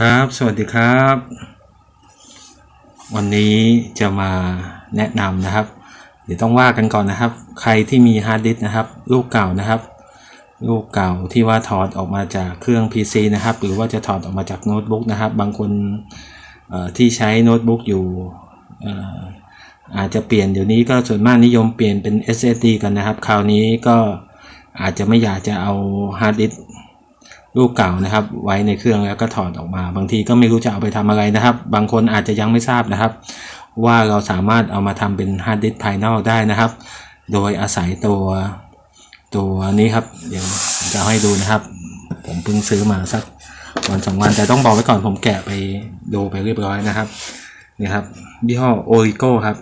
ครับ สวัสดีครับ วันนี้จะมาแนะนำนะครับ เดี๋ยวต้องว่ากันก่อนนะครับ ใครที่มีฮาร์ดดิสก์นะครับ ลูกเก่านะครับ ลูกเก่าที่ว่าถอดออกมาจากเครื่อง PC นะครับ หรือว่าจะถอดออกมาจากโน้ตบุ๊กนะครับ บางคนที่ใช้โน้ตบุ๊กอยู่อ่อาจจะเปลี่ยนเดี๋ยวนี้ก็ส่วนมากนิยมเปลี่ยนเป็น SSD กันนะครับ คราวนี้ก็อาจจะไม่อยากจะเอาฮาร์ดดิส ก์ลูกเก่านะครับ ไว้ในเครื่องแล้วก็ถอดออกมา บางทีก็ไม่รู้จะเอาไปทำอะไรนะครับ บางคนอาจจะยังไม่ทราบนะครับ ว่าเราสามารถเอามาทำเป็นฮาร์ดดิสก์ภายนอกได้นะครับ โดยอาศัยตัวตัวนี้ครับ เดี๋ยวผมจะให้ดูนะครับ ผมเพิ่งซื้อมาสักวันสองวันแต่ต้องบอกไว้ก่อนผมแกะไปดูไปเรียบร้อยนะครับนี่ครับยี่ห้อโอริโก้ครับ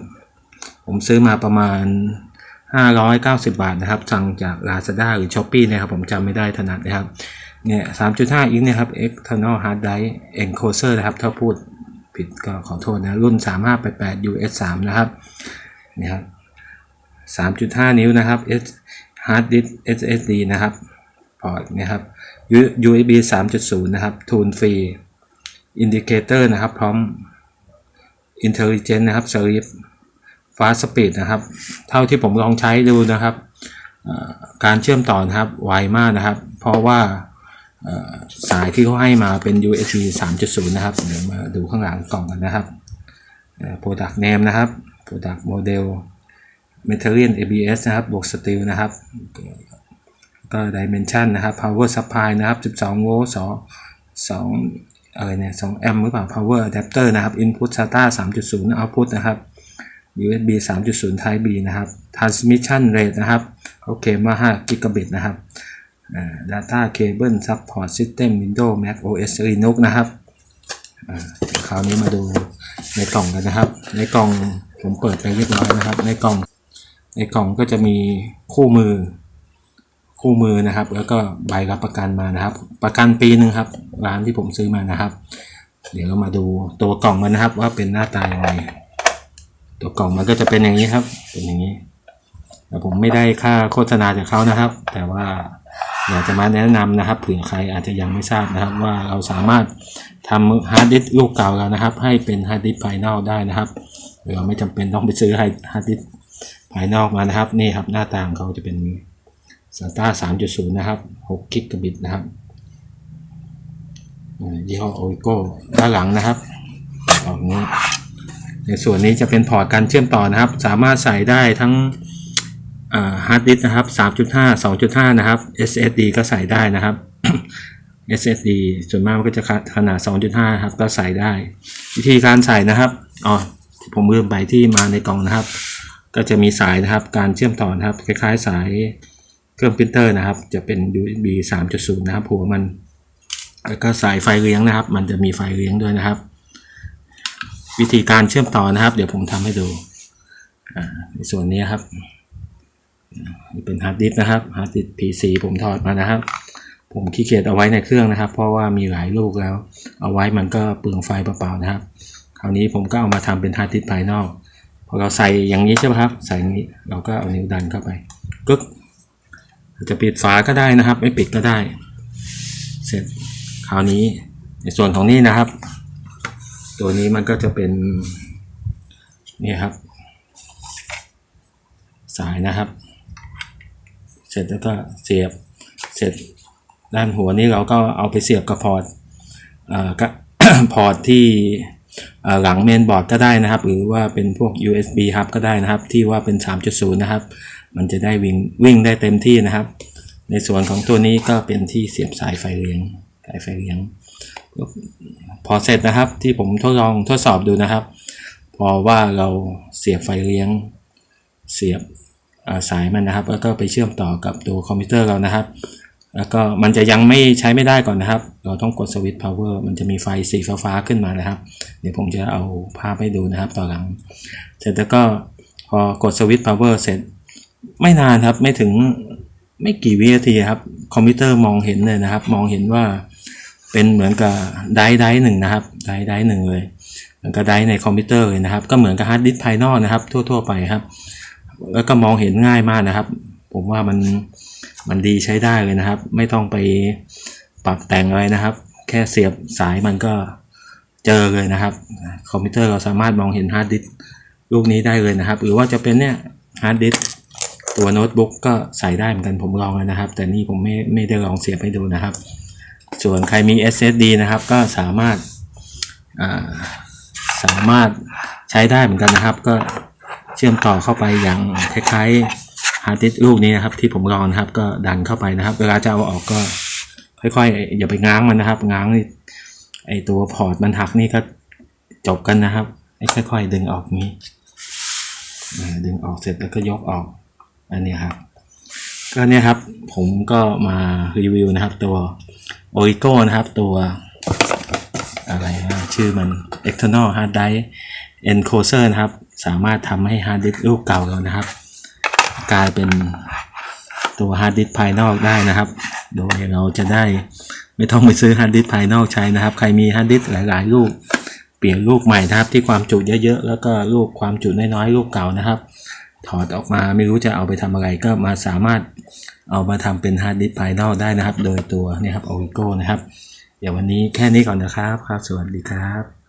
ผมซื้อมาประมาณ 590 บาทนะครับสั่งจาก Lazada หรือ Shopee นะครับผมจำไม่ได้ถนัดนะครับ เนี่ย3.5อินช์เนะครับ external hard drive enclosure นะครับ ถ้าพูดผิดก็ขอโทษนะ รุ่น 3588 US 3นะครับนี่ครับ3.5 นิ้วนะครับ S hard disk SSD นะครับพอร์ตนะครับ USB 3.0 นะครับ ทูนฟรี indicator นะครับ พร้อม intelligent นะครับ sleep fast speed นะครับ เท่าที่ผมลองใช้ดูนะครับ การเชื่อมต่อนะครับ ไวมากนะครับ เพราะว่า สายที่เขาให้มาเป็น USB 3.0 นะครับ เดี๋ยวมาดูข้างหลังกล่องกันนะครับ product name นะครับ product model material ABS นะครับ บวก steel นะครับ ก็ dimension นะครับ power supply นะครับ 12 โวลต์2 2อะไรเนี่ย2แอมป์หรือเปล่า power adapter นะครับ input SATA 3.0 output นะครับ USB 3.0 Type B นะครับ transmission rate นะครับเขาเขียนว่า5 gigabit นะครับ data cable support system Windows Mac OS Linux นะครับคราวนี้มาดูในกล่องกันนะครับ ในกล่องผมเปิดไปเรียบร้อยนะครับ ในกล่องในกล่องก็จะมีคู่มือ คู่มือนะครับ แล้วก็ใบรับประกันมานะครับ ประกันปีหนึ่งครับ ร้านที่ผมซื้อมานะครับ เดี๋ยวเรามาดูตัวกล่องมันนะครับ ว่าเป็นหน้าตายังไงตัวกล่องมันก็จะเป็นอย่างนี้ครับ เป็นอย่างนี้แต่ผมไม่ได้ค่าโฆษณาจากเขานะครับ แต่ว่า อยากจะมาแนะนำนะครับเผื่อใครอาจจะยังไม่ทราบนะครับ ว่าเราสามารถทำฮาร์ดดิสก์ลูกเก่าแล้วนะครับ ให้เป็นฮาร์ดดิสก์ภายนอกได้นะครับเราไม่จำเป็นต้องไปซื้อฮาร์ดดิสก์ภายนอกมานะครับนี่ครับหน้าตาของเขาจะเป็น SATA 3.0 นะครับ6กิกะบิตนะครับยี่ห้อโอริโกด้านหลังนะครับออกนี้ในส่วนนี้จะเป็นพอร์ตการเชื่อมต่อนะครับ สามารถใส่ได้ทั้ง ฮาร์ดดิสก์นะครับ 3.5 2.5 นะครับ SSD ก็ใส่ได้นะครับ SSD ส่วนมากมันก็จะขนาด 2.5 ครับ ก็ใส่ได้ วิธีการใส่นะครับอ๋อผมลืมไปที่มาในกล่องนะครับ ก็จะมีสายนะครับ การเชื่อมต่อนะครับ คล้ายๆสายเครื่องปรินเตอร์นะครับ จะเป็น USB 3.0 นะครับ หัวมัน แล้วก็สายไฟเลี้ยงนะครับ มันจะมีไฟเลี้ยงด้วยนะครับ วิธีการเชื่อมต่อนะครับ เดี๋ยวผมทำให้ดูในส่วนนี้ครับ นี่เป็นฮาร์ดดิสก์นะครับฮาร์ดดิสก์ PC ผมถอดมานะครับ ผมขี้เกียจเอาไว้ในเครื่องนะครับ เพราะว่ามีหลายลูกแล้ว เอาไว้มันก็เปลืองไฟเปล่าๆนะครับ คราวนี้ผมก็เอามาทำเป็นฮาร์ดดิสก์ภายนอกพอเราใส่อย่างนี้ใช่ไหมครับ ใส่อย่างนี้เราก็เอานิ้วดันเข้าไปกึกจะปิดฝาก็ได้นะครับ ไม่ปิดก็ได้ เสร็จคราวนี้ในส่วนของนี่นะครับ ตัวนี้มันก็จะเป็นนี่ครับ สายนะครับ เสร็จแล้วก็เสียบ เสร็จด้านหัวนี้เราก็เอาไปเสียบกับพอร์ตเอ่อก็พอร์ตที่หลังเมนบอร์ดก็ได้นะครับ หรือว่าเป็นพวก USB hub ก็ได้นะครับ ที่ว่าเป็น 3.0 นะครับ มันจะได้วิ่งวิ่งได้เต็มที่นะครับ ในส่วนของตัวนี้ก็เป็นที่เสียบสายไฟเลี้ยงสายไฟเลี้ยง พอเสร็จนะครับที่ผมทดลองทดสอบดูนะครับ พอว่าเราเสียบไฟเลี้ยง เสียบ สายมันนะครับ แล้วก็ไปเชื่อมต่อกับตัวคอมพิวเตอร์เรานะครับ แล้วก็มันจะยังไม่ใช้ไม่ได้ก่อนนะครับ เราต้องกดสวิตช์ power มันจะมีไฟสีฟ้าขึ้นมานะครับ เดี๋ยวผมจะเอาภาพให้ดูนะครับต่อหลัง เสร็จแล้วก็พอกดสวิตช์ power เสร็จไม่นานครับไม่ถึงไม่กี่วินาทีครับคอมพิวเตอร์มองเห็นเลยนะครับ มองเห็นว่าเป็นเหมือนกับไดร์ไดร์หนึ่งนะครับไดร์ไดร์หนึ่งเลยเหมือนกับไดร์ในคอมพิวเตอร์เลยนะครับ ก็เหมือนกับฮาร์ดดิสก์ภายนอกนะครับ ทั่ว ๆ ไปครับ แล้วก็มองเห็นง่ายมากนะครับ ผมว่ามันมันดีใช้ได้เลยนะครับ ไม่ต้องไปปรับแต่งอะไรนะครับ แค่เสียบสายมันก็เจอเลยนะครับ คอมพิวเตอร์เราสามารถมองเห็นฮาร์ดดิสก์ลูกนี้ได้เลยนะครับ หรือว่าจะเป็นเนี่ยฮาร์ดดิสก์ตัวโน้ตบุ๊กก็ใส่ได้เหมือนกันผมลองแล้วนะครับ แต่นี่ผมไม่ไม่ได้ลองเสียบให้ดูนะครับ ส่วนใครมี SSD นะครับก็สามารถาสามารถใช้ได้เหมือนกันนะครับ ก็ เชื่อมต่อเข้าไปอย่างคล้ายๆฮาร์ดดิสก์ลูกนี้นะครับ ที่ผมลองนะครับ ก็ดันเข้าไปนะครับ เวลาจะเอาออกก็ค่อยๆ อย่าไปง้างมันนะครับ ง้างนี่ไอตัวพอร์ตมันหักนี่ก็จบกันนะครับค่อยๆดึงออกนี้ดึงออกเสร็จแล้วก็ยกออก อันนี้ครับ ก็เนี่ยครับผมก็มารีวิวนะครับ ตัว o r i g o นะครับ ตัวอะไรนะชื่อมัน external hard drive enclosure นะครับ สามารถทำให้ hard disk ลูกเก่าเรานะครับ กลายเป็นตัวฮาร์ดดิสก์ภายนอกได้นะครับ โดยเราจะได้ไม่ต้องไปซื้อฮาร์ดดิสก์ภายนอกใช้นะครับ ใครมีฮาร์ดดิสก์หลายๆลูกเปลี่ยนลูกใหม่นะครับ ที่ความจุเยอะ ๆ แล้วก็ลูกความจุน้อยๆลูกเก่านะครับ ถอดออกมาไม่รู้จะเอาไปทำอะไรก็มาสามารถเอามาทำเป็นฮาร์ดดิสก์ภายนอกได้นะครับ โดยตัวนี่ครับ Origo นะครับ เดี๋ยววันนี้แค่นี้ก่อนนะครับครับ สวัสดีครับ